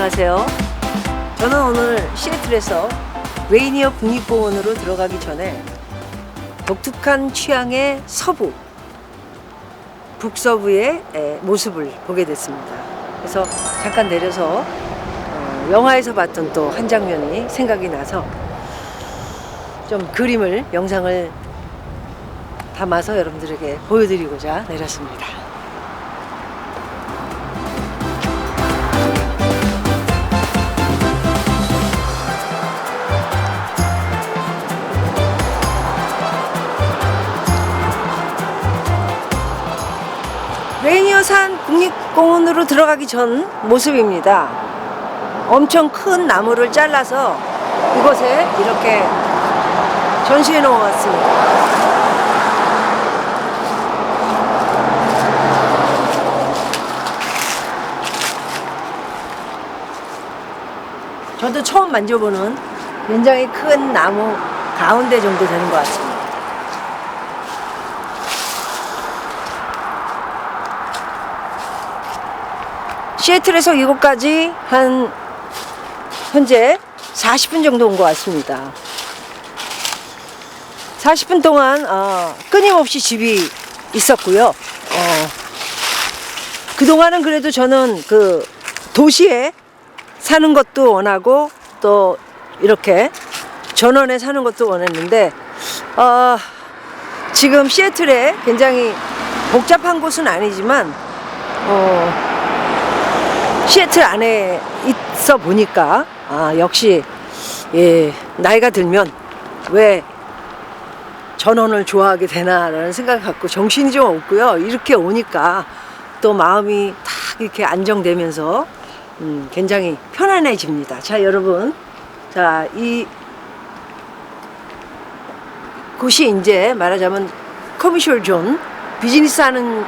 안녕하세요. 저는 오늘 시애틀에서 레이니어 국립공원으로 들어가기 전에 독특한 취향의 서부, 북서부의 에, 모습을 보게 됐습니다. 그래서 잠깐 내려서 어, 영화에서 봤던 또 한 장면이 생각이 나서 좀 그림을, 영상을 담아서 여러분들에게 보여드리고자 내렸습니다. 레이니어산 국립공원으로 들어가기 전 모습입니다. 엄청 큰 나무를 잘라서 이곳에 이렇게 전시해 놓았습니다. 저도 처음 만져보는 굉장히 큰 나무 가운데 정도 되는 것 같습니다. 시애틀에서 이곳까지 한 현재 40분 정도 온 것 같습니다. 40분 동안 어, 끊임없이 집이 있었고요. 어, 그동안은 그래도 저는 그 도시에 사는 것도 원하고 또 이렇게 전원에 사는 것도 원했는데 어, 지금 시애틀에 굉장히 복잡한 곳은 아니지만 어, 시애틀 안에 있어 보니까 아 역시 예 나이가 들면 왜 전원을 좋아하게 되나라는 생각을 갖고 정신이 좀 없고요. 이렇게 오니까 또 마음이 탁 이렇게 안정되면서 음, 굉장히 편안해집니다. 자 여러분. 자 이 곳이 이제 말하자면 커미셜 존 비즈니스 하는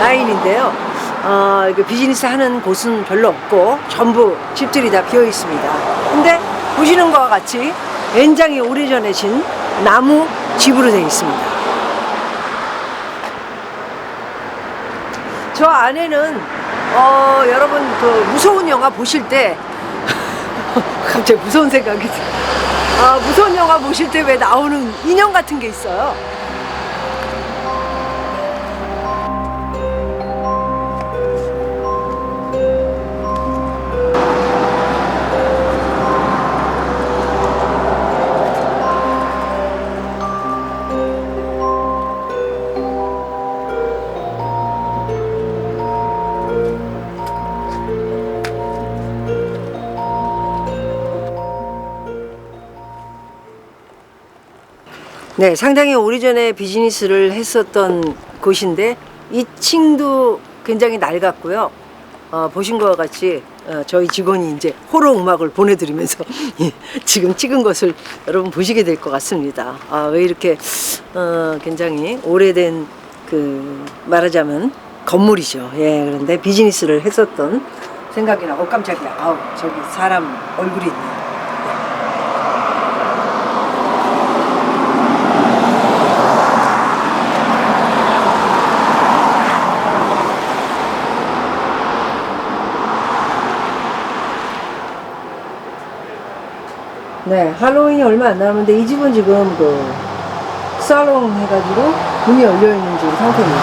라인인데요. 어, 이게 비즈니스 하는 곳은 별로 없고 전부 집들이 다 비어 있습니다. 근데 보시는 것과 같이 굉장히 오래전에 진 나무 집으로 되어 있습니다. 저 안에는 어, 여러분 그 무서운 영화 보실 때 갑자기 무서운 생각이 들- 아, 무서운 영화 보실 때 왜 나오는 인형 같은 게 있어요. 네, 상당히 오래전에 비즈니스를 했었던 곳인데 2층도 굉장히 낡았고요. 어, 보신 것과 같이 어, 저희 직원이 이제 호러 음악을 보내드리면서 예, 지금 찍은 것을 여러분 보시게 될 것 같습니다. 아, 왜 이렇게 어, 굉장히 오래된 그 말하자면 건물이죠. 예, 그런데 비즈니스를 했었던 생각이 나고 깜짝이야. 아우 저기 사람 얼굴이 있네. 네, 할로윈이 얼마 안 남았는데 이 집은 지금 그 살롱 해가지고 문이 열려 있는 지금 상태입니다.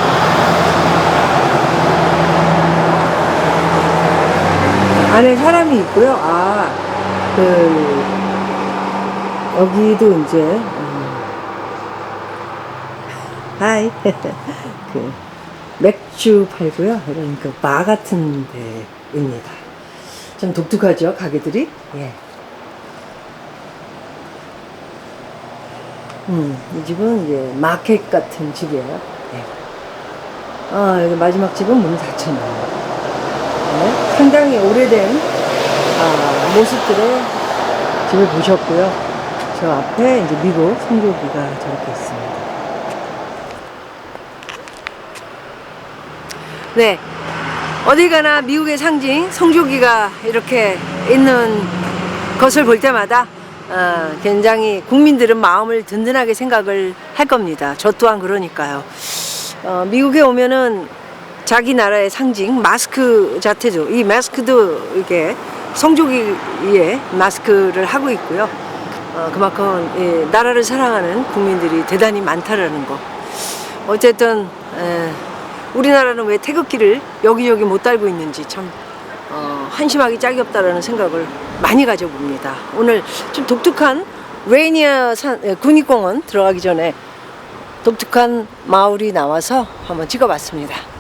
안에 사람이 있고요. 아, 그 여기도 이제 음, 하이 그 맥주 팔고요. 이런 그 바 같은 데입니다. 좀 독특하죠 가게들이. 예. 음, 이 집은 이제 마켓 같은 집이에요. 네. 아, 여기 마지막 집은 문 닫혔네요. 네, 상당히 오래된 아, 모습들의 집을 보셨고요. 저 앞에 이제 미국 성교기가 저렇게 있습니다. 네. 어디 가나 미국의 상징 성조기가 이렇게 있는 것을 볼 때마다 어, 굉장히 국민들은 마음을 든든하게 생각을 할 겁니다. 저 또한 그러니까요. 어, 미국에 오면은 자기 나라의 상징 마스크 자체죠. 이 마스크도 이게 성조기 위에 마스크를 하고 있고요. 어, 그만큼 예, 나라를 사랑하는 국민들이 대단히 많다라는 거. 어쨌든 에, 우리나라는 왜 태극기를 여기저기 못 달고 있는지 참 어, 한심하기 짝이 없다라는 생각을 많이 가져봅니다. 오늘 좀 독특한 레이니아 산, 에, 국립공원 들어가기 전에 독특한 마을이 나와서 한번 찍어봤습니다.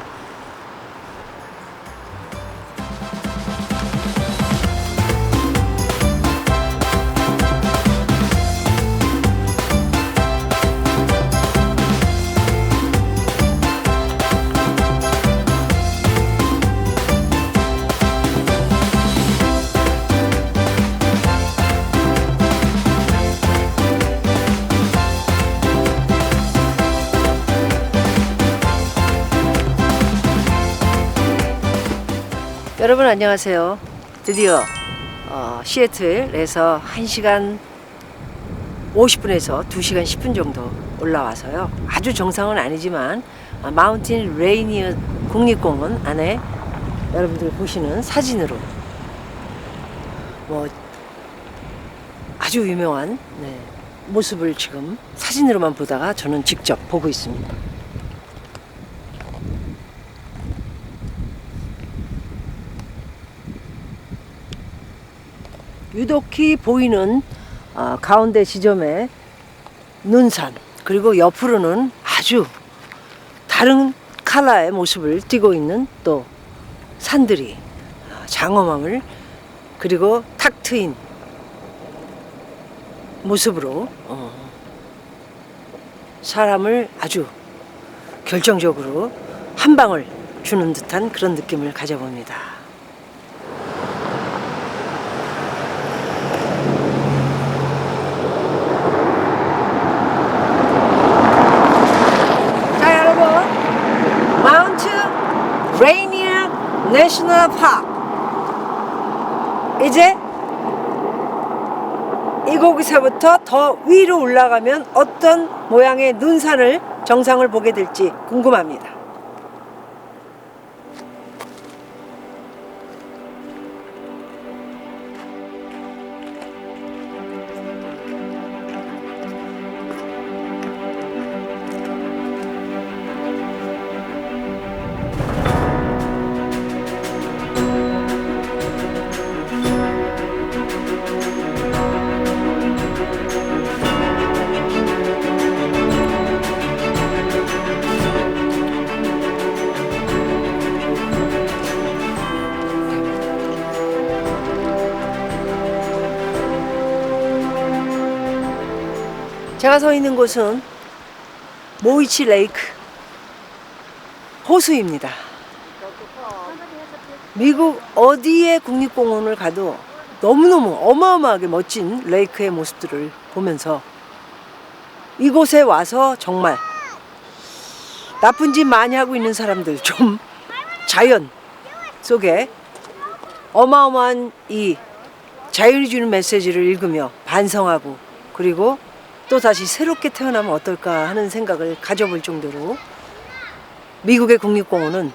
여러분 안녕하세요. 드디어 어, 시애틀에서 1시간 50분에서 2시간 10분 정도 올라와서요. 아주 정상은 아니지만 아, 마운틴 레이니어 국립공원 안에 여러분들이 보시는 사진으로 뭐 아주 유명한 네, 모습을 지금 사진으로만 보다가 저는 직접 보고 있습니다. 유독히 보이는 아, 가운데 지점에 눈산 그리고 옆으로는 아주 다른 컬러의 모습을 띠고 있는 또 산들이 아, 장엄함을 그리고 탁 트인 모습으로 어, 사람을 아주 결정적으로 한 방을 주는 듯한 그런 느낌을 가져봅니다. 자 여러분 마운트 레이니아 내셔널 파크 이제 이곳에서부터 더 위로 올라가면 어떤 모양의 눈산을 정상을 보게 될지 궁금합니다. 제가 서 있는 곳은 모이치 레이크 호수입니다. 미국 어디에 국립공원을 가도 너무너무 어마어마하게 멋진 레이크의 모습들을 보면서 이곳에 와서 정말 나쁜 짓 많이 하고 있는 사람들 좀 자연 속에 어마어마한 이 자연이 주는 메시지를 읽으며 반성하고 그리고 또 다시 새롭게 태어나면 어떨까 하는 생각을 가져볼 정도로 미국의 국립공원은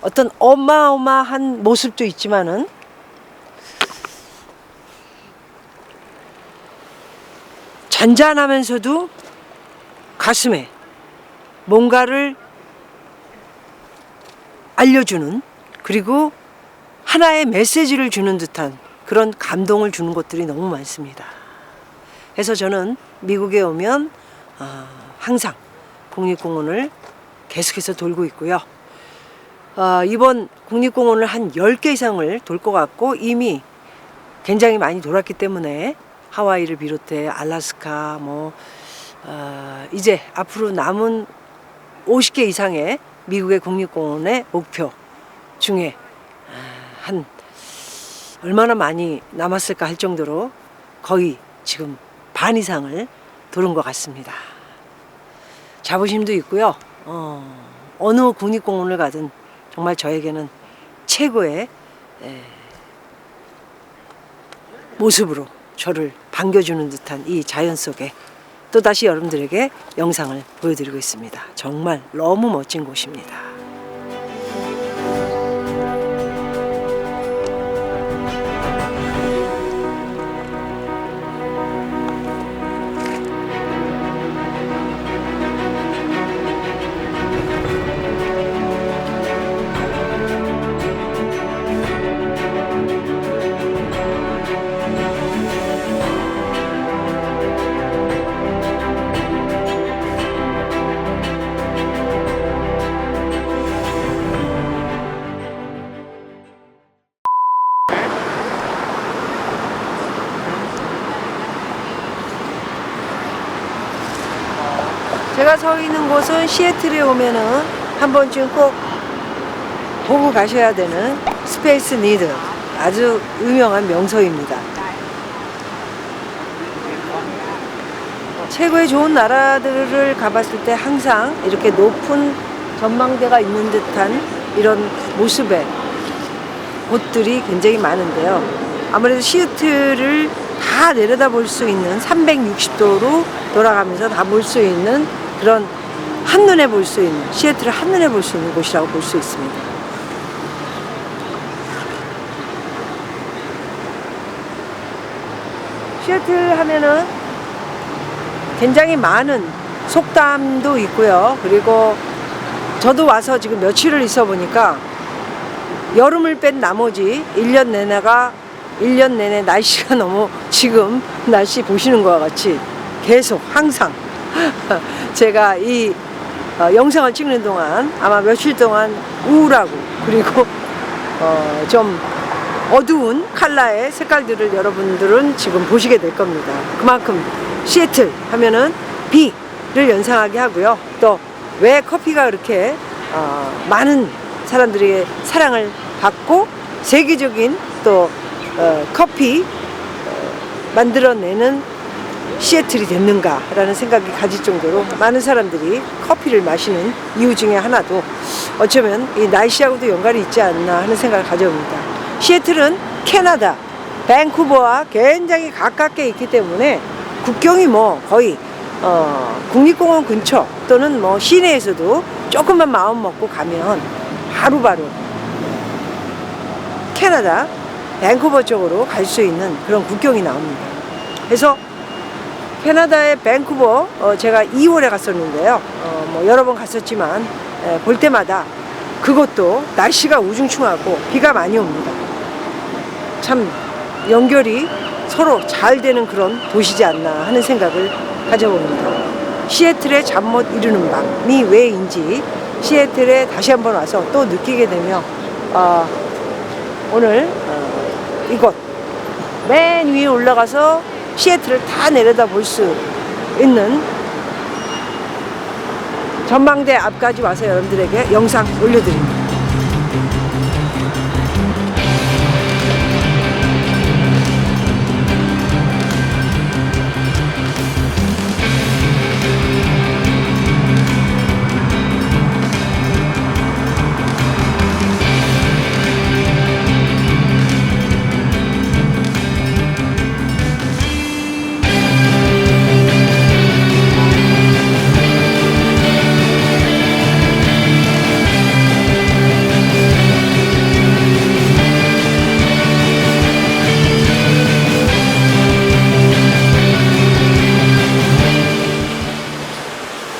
어떤 어마어마한 모습도 있지만은 잔잔하면서도 가슴에 뭔가를 알려주는 그리고 하나의 메시지를 주는 듯한 그런 감동을 주는 것들이 너무 많습니다. 그래서 저는 미국에 오면 아, 항상 국립공원을 계속해서 돌고 있고요. 아, 이번 국립공원을 한 10개 이상을 돌 것 같고 이미 굉장히 많이 돌았기 때문에 하와이를 비롯해 알라스카 뭐 아, 이제 앞으로 남은 50개 이상의 미국의 국립공원의 목표 중에 아, 한 얼마나 많이 남았을까 할 정도로 거의 지금 반 이상을 도는 것 같습니다. 자부심도 있고요. 어, 어느 국립공원을 가든 정말 저에게는 최고의 에, 모습으로 저를 반겨주는 듯한 이 자연 속에 또다시 여러분들에게 영상을 보여드리고 있습니다. 정말 너무 멋진 곳입니다. 제가 서 있는 곳은 시애틀에 오면은 한 번쯤 꼭 보고 가셔야 되는 스페이스 니드 아주 유명한 명소입니다. 최고의 좋은 나라들을 가봤을 때 항상 이렇게 높은 전망대가 있는 듯한 이런 모습의 곳들이 굉장히 많은데요. 아무래도 시애틀을 다 내려다 볼 수 있는 360도로 돌아가면서 다 볼 수 있는 그런 한눈에 볼 수 있는 시애틀을 한눈에 볼 수 있는 곳이라고 볼 수 있습니다. 시애틀 하면은 굉장히 많은 속담도 있고요. 그리고 저도 와서 지금 며칠을 있어 보니까 여름을 뺀 나머지 1년 내내가 1년 내내 날씨가 너무 지금 날씨 보시는 것과 같이 계속 항상 제가 이 어, 영상을 찍는 동안 아마 며칠 동안 우울하고 그리고 어, 좀 어두운 컬러의 색깔들을 여러분들은 지금 보시게 될 겁니다. 그만큼 시애틀 하면은 비를 연상하게 하고요. 또 왜 커피가 그렇게 어, 많은 사람들에게 사랑을 받고 세계적인 또 어, 커피 어, 만들어내는 시애틀이 됐는가라는 생각이 가질 정도로 많은 사람들이 커피를 마시는 이유 중에 하나도 어쩌면 이 날씨하고도 연관이 있지 않나 하는 생각을 가져봅니다. 시애틀은 캐나다, 밴쿠버와 굉장히 가깝게 있기 때문에 국경이 뭐 거의 어, 국립공원 근처 또는 뭐 시내에서도 조금만 마음 먹고 가면 바로바로 캐나다, 밴쿠버 쪽으로 갈 수 있는 그런 국경이 나옵니다. 그래서 캐나다의 밴쿠버 어, 제가 2월에 갔었는데요. 어, 뭐 여러 번 갔었지만 에, 볼 때마다 그것도 날씨가 우중충하고 비가 많이 옵니다. 참 연결이 서로 잘 되는 그런 도시지 않나 하는 생각을 가져봅니다. 시애틀의 잠 못 이루는 밤이 왜인지 시애틀에 다시 한번 와서 또 느끼게 되며 어, 오늘 어, 이곳 맨 위에 올라가서 시애틀을 다 내려다 볼 수 있는 전망대 앞까지 와서 여러분들에게 영상 올려드립니다.